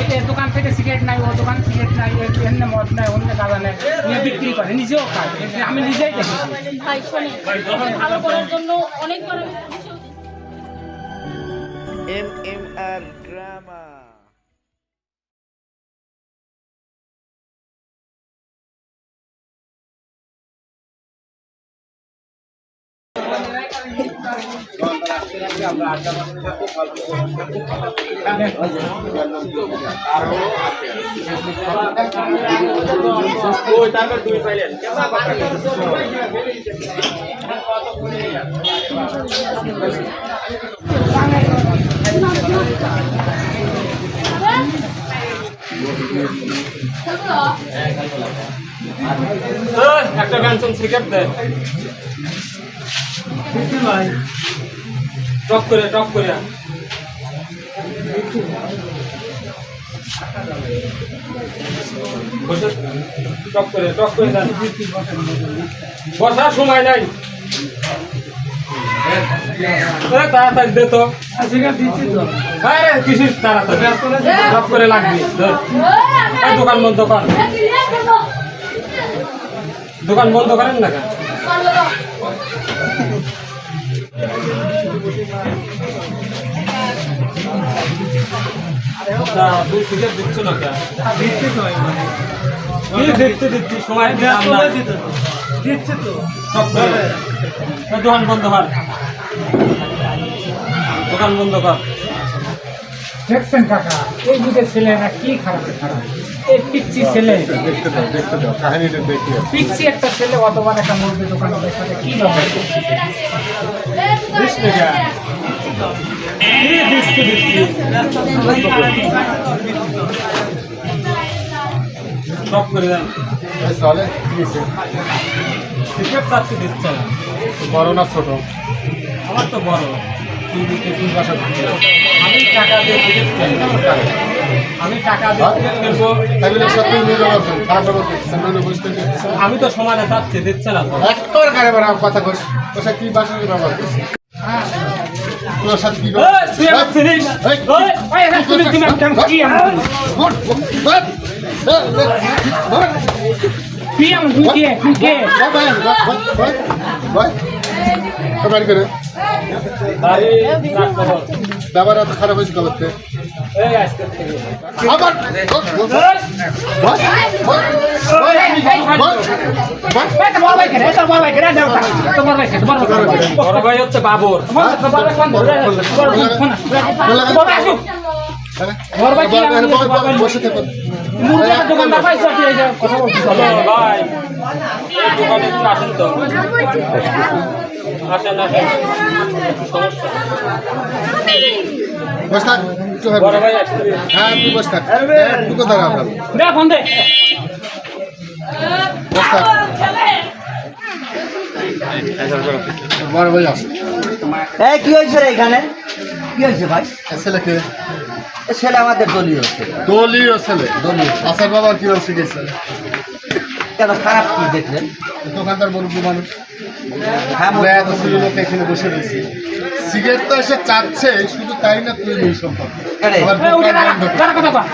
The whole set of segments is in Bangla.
ওই যে দোকান থেকে সিগারেট নাই ও দোকান সিগারেট নাই এমনি মদ নাই অন্য গাঁজা নেয় নিয়ে বিক্রি করে নিজেও খায়। আমি নিজেই দেখি। ভালো করার জন্য অনেকবার আমি পুলিশেও দিয়েছি। MMR Drama. একটা ব্যানসন করে করে। টক করে বসার সময় নাই। তাড়াতাড়ি তো। হ্যাঁ রে, কিসির তাড়াতাড়ি? টক করে দোকান বন্ধ কর। দোকান বন্ধ করেন না তুই দিচ্ছ না কেন? কি দেখতে দিচ্ছি? সময় দিলাম না। দিচ্ছে তো। সব দোকান বন্ধ কর। দোকান বন্ধ কর। দেখছেন কাকা এই যুগের ছেলেরা কি খারাপ খারাপ পিচ্ছি ছেলে। দেখতে দাও দেখতে দাও কাহিনীটা দেখি পিচ্ছি একটা ছেলে একটা মুরগি দোকানে কি হবে সব করে দেন। চলে দিয়েছে চাচ্ছি দিচ্ছে? না বড় না ছোট? আমার তো বড়। তুই দিতে তুই বাসা আমি টাকা দিয়ে আমি তো সমানে চাচ্ছি দিচ্ছে না একটার গাড়ি বাড়া কথা কস তোর কি বাসা ব্যবহার করছিস করে খারাপ হয়েছে আবার ভাই হচ্ছে বাবর আসেন তো আসেন। আসেন সমস্যা হবে। হ্যাঁ তুই বসে থাক। একটু দে বসে থাক। বড় ভাই আসে। এই কি হয়েছে রে এখানে? কি হয়েছে ভাই? ছেলেকে ছেলে আমাদের দলীয় হচ্ছে দলীয় ছেলে। দলীয় আসার বাবা কিরম শিখেছে? কেন খারাপ কি দেখলেন? দোকানদার মুরব্বী মানুষ হ্যাঁ এখানে বসে রয়েছি। সিগারেট তো এসে চাচ্ছে শুধু তাই না তুই সম্পর্ক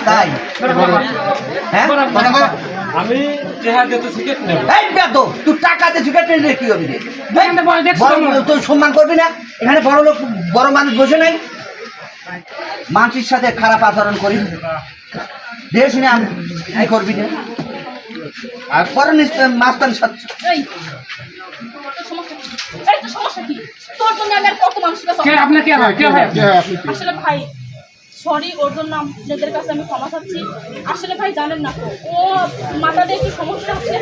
তাই? হ্যাঁ আমি চেহারা দিয়ে তো সিগারেট নেব। এই বেদ তুই টাকা দিয়ে নিলে কি হবে রে? তুই সম্মান করবি না? এখানে বড় লোক বড় মানুষ বসে নাই? মানুষের সাথে খারাপ আচরণ করি দেশ শুনে আমি করবি না আর পরে মাস্তান সাথে এই, সমস্যা এই, তোর সমস্যা কি? তোর জন্য আমি আর কত মানুষকে কে আপনি কে কে কে আপনি কি? আসলে ভাই সরি ওর জন্য আপনাদের কাছে আমি ক্ষমা চাচ্ছি। আসলে ভাই জানেন না ও মাথা দিয়ে কি সমস্যা আছে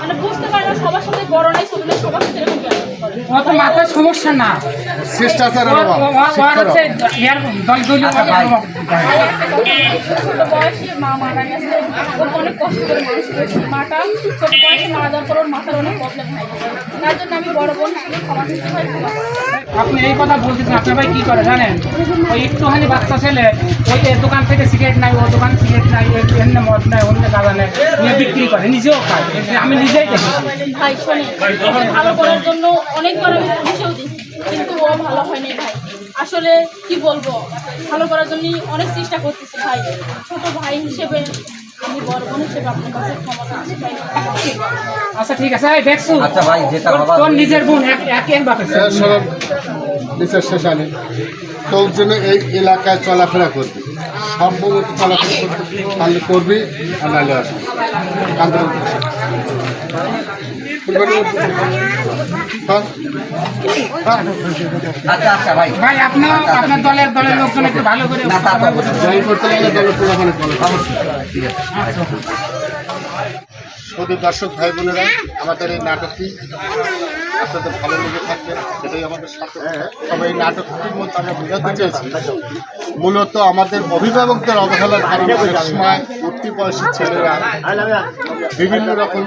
মানে বুঝতে পারে না সবার সাথে বড় নাই ছোট নাই সবার সাথে এরকম ও তো মাথায় সমস্যা না। শিষ্টাচারের অভাব। আপনি এই কথা বলতেছেন, আপনার ভাই কি করে জানেন? ওই একটুখানি বাচ্চা ছেলে, ওই দোকান থেকে সিগারেট নাই, ও দোকান সিগারেট নাই এমনি মদ নাই, অন্য নেয় নিয়ে বিক্রি করে, নিজেও খায়। আমি নিজেই দেখেছি। ভাই শোনে ভালো করার জন্য অনেকবার আমি পুলিশেও দিয়েছি কিন্তু ও ভালো হয়নি ভাই আসলে কি বলব ভালো করার জন্য অনেক চেষ্টা করতেছি ভাই। ছোট ভাই হিসেবে আমি বড় বোন হিসেবে আপনার কাছে ক্ষমতা আছে ভাই আচ্ছা ঠিক আছে। দেখছ আচ্ছা ভাই, যেটা তোর- তোর নিজের বোন এক এক এক বাপের ছেলে। শেষ হলো আনে তোর জন্য এই এলাকায় চলাফেরা করবি। সম্ভবত চলাফেরা করতে পারলে করবি আর নাহলে আসবি। কান্দে আচ্ছা আচ্ছা ভাই। ভাই আপনার আপনার দলের দলের লোকজন একটু ভালো করে করতে গেলে দলের ঠিক আছে। শুধু দর্শক ভাই বোনেরা আমাদের এই নাটকটি আপনাদের ভালো লেগে থাকবে এটাই আমাদের সাথে। তবে এই নাটকটির মধ্যে আমরা বোঝাতে চেয়েছি মূলত আমাদের অভিভাবকদের অবহেলার কারণে অনেক সময় উঠতি বয়সের ছেলেরা বিভিন্ন রকম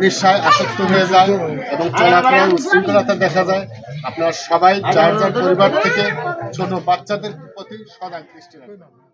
নেশায় আসক্ত হয়ে যায় এবং চলাফেরায় উশৃঙ্খলতা দেখা যায়। আপনারা সবাই যার যার পরিবার থেকে ছোট বাচ্চাদের প্রতি সদায় দৃষ্টি রাখবেন